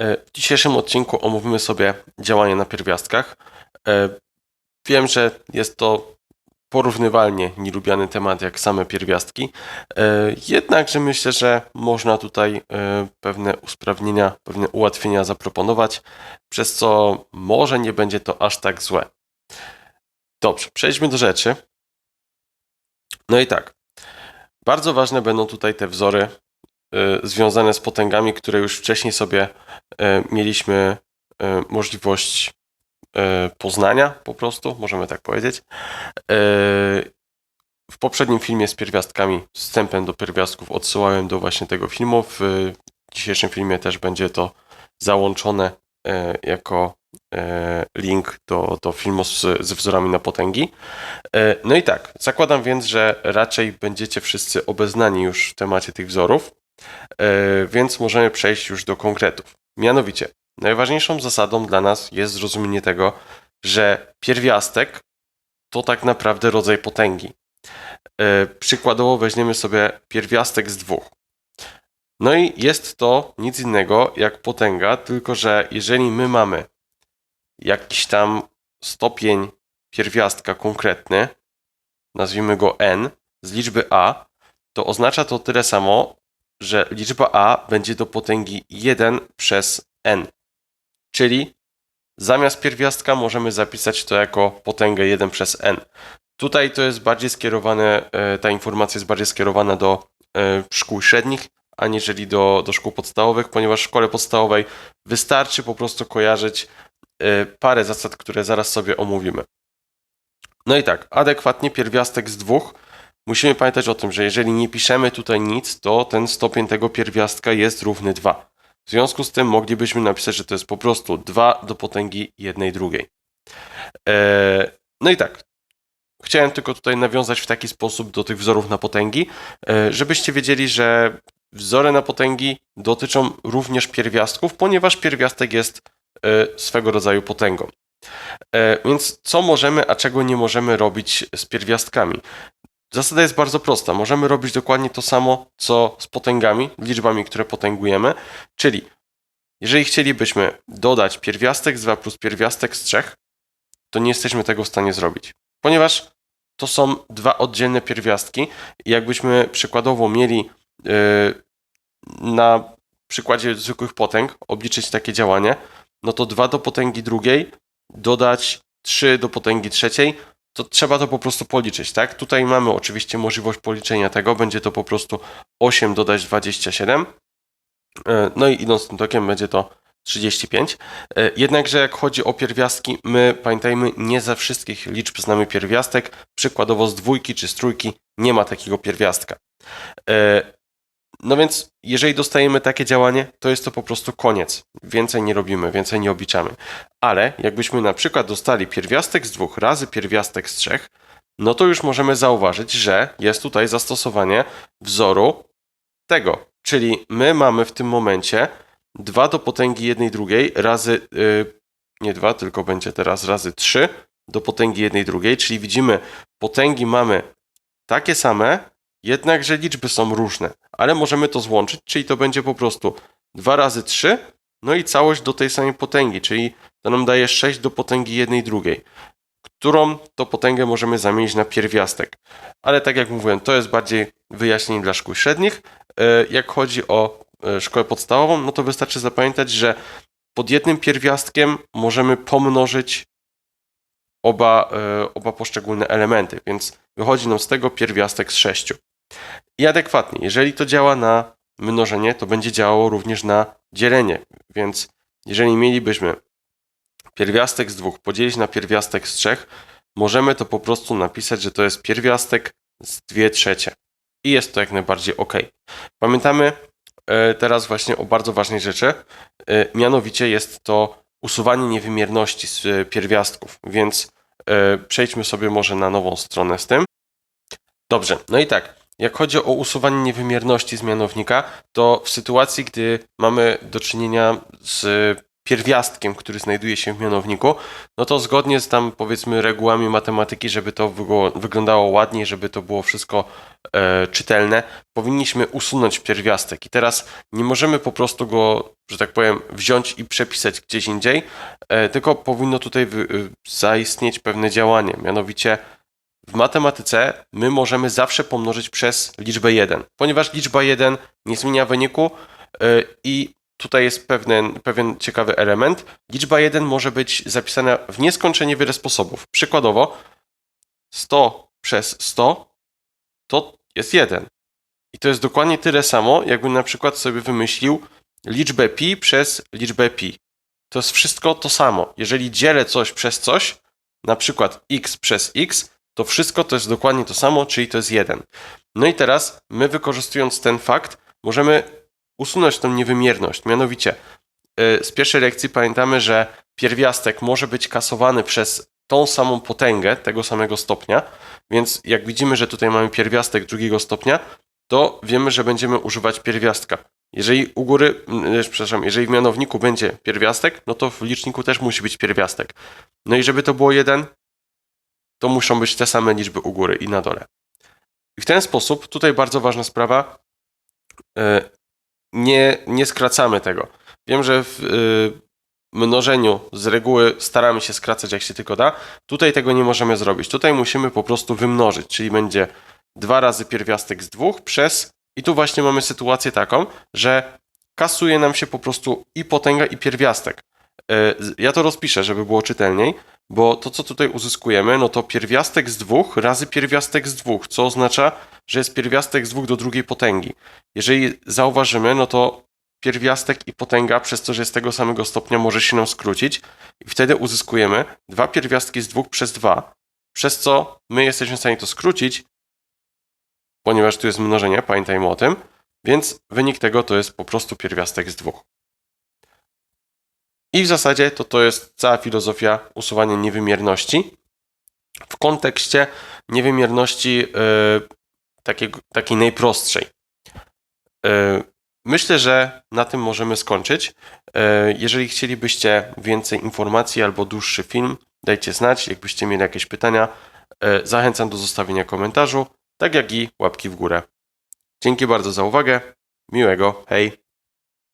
E, W dzisiejszym odcinku omówimy sobie działanie na pierwiastkach. E, Wiem, że jest to porównywalnie nielubiany temat jak same pierwiastki, e, jednakże myślę, że można tutaj pewne usprawnienia, pewne ułatwienia zaproponować, przez co może nie będzie to aż tak złe. Dobrze, przejdźmy do rzeczy. No i tak, bardzo ważne będą tutaj te wzory związane z potęgami, które już wcześniej sobie e, mieliśmy e, możliwość poznania, po prostu, możemy tak powiedzieć. W poprzednim filmie z pierwiastkami, z wstępem do pierwiastków odsyłałem do właśnie tego filmu. W dzisiejszym filmie też będzie to załączone jako link do, do filmu z, ze wzorami na potęgi. No i tak, zakładam więc, że raczej będziecie wszyscy obeznani już w temacie tych wzorów, więc możemy przejść już do konkretów. Mianowicie, najważniejszą zasadą dla nas jest zrozumienie tego, że pierwiastek to tak naprawdę rodzaj potęgi. E, Przykładowo weźmiemy sobie pierwiastek z dwóch. No i jest to nic innego jak potęga, tylko że jeżeli my mamy jakiś tam stopień pierwiastka konkretny, nazwijmy go n, z liczby a, to oznacza to tyle samo, że liczba a będzie do potęgi 1 przez n. Czyli zamiast pierwiastka możemy zapisać to jako potęgę 1 przez n. Tutaj to jest bardziej skierowane, e, ta informacja jest bardziej skierowana do e, szkół średnich, aniżeli do, do szkół podstawowych, ponieważ w szkole podstawowej wystarczy po prostu kojarzyć e, parę zasad, które zaraz sobie omówimy. No i tak, adekwatnie pierwiastek z dwóch. Musimy pamiętać o tym, że jeżeli nie piszemy tutaj nic, to ten stopień tego pierwiastka jest równy 2. W związku z tym moglibyśmy napisać, że to jest po prostu 2 do potęgi jednej drugiej. E, No i tak, chciałem tylko tutaj nawiązać w taki sposób do tych wzorów na potęgi, e, żebyście wiedzieli, że wzory na potęgi dotyczą również pierwiastków, ponieważ pierwiastek jest e, swego rodzaju potęgą. Więc co możemy, a czego nie możemy robić z pierwiastkami? Zasada jest bardzo prosta. Możemy robić dokładnie to samo, co z potęgami, liczbami, które potęgujemy, czyli jeżeli chcielibyśmy dodać pierwiastek z 2 plus pierwiastek z 3, to nie jesteśmy tego w stanie zrobić, ponieważ to są dwa oddzielne pierwiastki jakbyśmy przykładowo mieli yy, na przykładzie zwykłych potęg obliczyć takie działanie, no to 2 do potęgi drugiej dodać 3 do potęgi trzeciej, to trzeba to po prostu policzyć, tak? Tutaj mamy oczywiście możliwość policzenia tego, będzie to po prostu 8 dodać 27, E, no i idąc tym tokiem będzie to 35. E, Jednakże jak chodzi o pierwiastki, my pamiętajmy, nie za wszystkich liczb znamy pierwiastek. Przykładowo z dwójki czy z trójki nie ma takiego pierwiastka. No więc jeżeli dostajemy takie działanie, to jest to po prostu koniec. Więcej nie robimy, więcej nie obliczamy. Ale jakbyśmy na przykład dostali pierwiastek z dwóch razy pierwiastek z trzech, no to już możemy zauważyć, że jest tutaj zastosowanie wzoru tego. Czyli my mamy w tym momencie 2 do potęgi jednej drugiej razy, yy, nie 2, tylko będzie teraz razy 3 do potęgi jednej drugiej, czyli widzimy, potęgi mamy takie same, jednakże liczby są różne, ale możemy to złączyć, czyli to będzie po prostu 2 razy 3, no i całość do tej samej potęgi, czyli to nam daje 6 do potęgi jednej drugiej, którą to potęgę możemy zamienić na pierwiastek. Ale tak jak mówiłem, to jest bardziej wyjaśnienie dla szkół średnich. E, Jak chodzi o e, szkołę podstawową, no to wystarczy zapamiętać, że pod jednym pierwiastkiem możemy pomnożyć oba, e, oba poszczególne elementy, więc wychodzi nam z tego pierwiastek z 6. I adekwatnie, jeżeli to działa na mnożenie, to będzie działało również na dzielenie, więc jeżeli mielibyśmy pierwiastek z dwóch podzielić na pierwiastek z trzech, możemy to po prostu napisać, że to jest pierwiastek z 2 trzecie. I jest to jak najbardziej ok. Pamiętamy e, teraz właśnie o bardzo ważnej rzeczy, e, mianowicie jest to usuwanie niewymierności z e, pierwiastków, więc przejdźmy sobie może na nową stronę z tym. Dobrze, no i tak, jak chodzi o usuwanie niewymierności z mianownika, to w sytuacji, gdy mamy do czynienia z pierwiastkiem, który znajduje się w mianowniku, no to zgodnie z tam powiedzmy regułami matematyki, żeby to wyglądało ładniej, żeby to było wszystko e, czytelne, powinniśmy usunąć pierwiastek. I teraz nie możemy po prostu go, że tak powiem, wziąć i przepisać gdzieś indziej, e, tylko powinno tutaj wy- y, zaistnieć pewne działanie. Mianowicie w matematyce my możemy zawsze pomnożyć przez liczbę 1, ponieważ liczba 1 nie zmienia wyniku y, i tutaj jest pewien, pewien ciekawy element. Liczba 1 może być zapisana w nieskończenie wiele sposobów. Przykładowo 100 przez 100 to jest 1. I to jest dokładnie tyle samo, jakbym na przykład sobie wymyślił liczbę pi przez liczbę pi. To jest wszystko to samo. Jeżeli dzielę coś przez coś, na przykład x przez x, to wszystko to jest dokładnie to samo, czyli to jest 1. No i teraz my wykorzystując ten fakt, możemy usunąć tą niewymierność. Mianowicie y, z pierwszej lekcji pamiętamy, że pierwiastek może być kasowany przez tą samą potęgę tego samego stopnia, więc jak widzimy, że tutaj mamy pierwiastek drugiego stopnia, to wiemy, że będziemy używać pierwiastka. Jeżeli u góry, mm, przepraszam, jeżeli w mianowniku będzie pierwiastek, no to w liczniku też musi być pierwiastek. No i żeby to było 1, to muszą być te same liczby u góry i na dole. I w ten sposób, tutaj bardzo ważna sprawa, e, nie, nie skracamy tego. Wiem, że w e, mnożeniu z reguły staramy się skracać jak się tylko da. Tutaj tego nie możemy zrobić. Tutaj musimy po prostu wymnożyć, czyli będzie 2 razy pierwiastek z 2 przez i tu właśnie mamy sytuację taką, że kasuje nam się po prostu i potęga i pierwiastek. E, Ja to rozpiszę, żeby było czytelniej, bo to co tutaj uzyskujemy, no to pierwiastek z 2 razy pierwiastek z 2, co oznacza, że jest pierwiastek z 2 do drugiej potęgi. Jeżeli zauważymy, no to pierwiastek i potęga przez to, że jest tego samego stopnia może się nam skrócić i wtedy uzyskujemy dwa pierwiastki z 2 przez 2, przez co my jesteśmy w stanie to skrócić, ponieważ tu jest mnożenie, pamiętajmy o tym, więc wynik tego to jest po prostu pierwiastek z 2. I w zasadzie to to jest cała filozofia usuwania niewymierności w kontekście niewymierności yy, takiego, takiej najprostszej. Yy, myślę, że na tym możemy skończyć. Yy, jeżeli chcielibyście więcej informacji albo dłuższy film, dajcie znać. Jakbyście mieli jakieś pytania, yy, zachęcam do zostawienia komentarzu, tak jak i łapki w górę. Dzięki bardzo za uwagę. Miłego. Hej.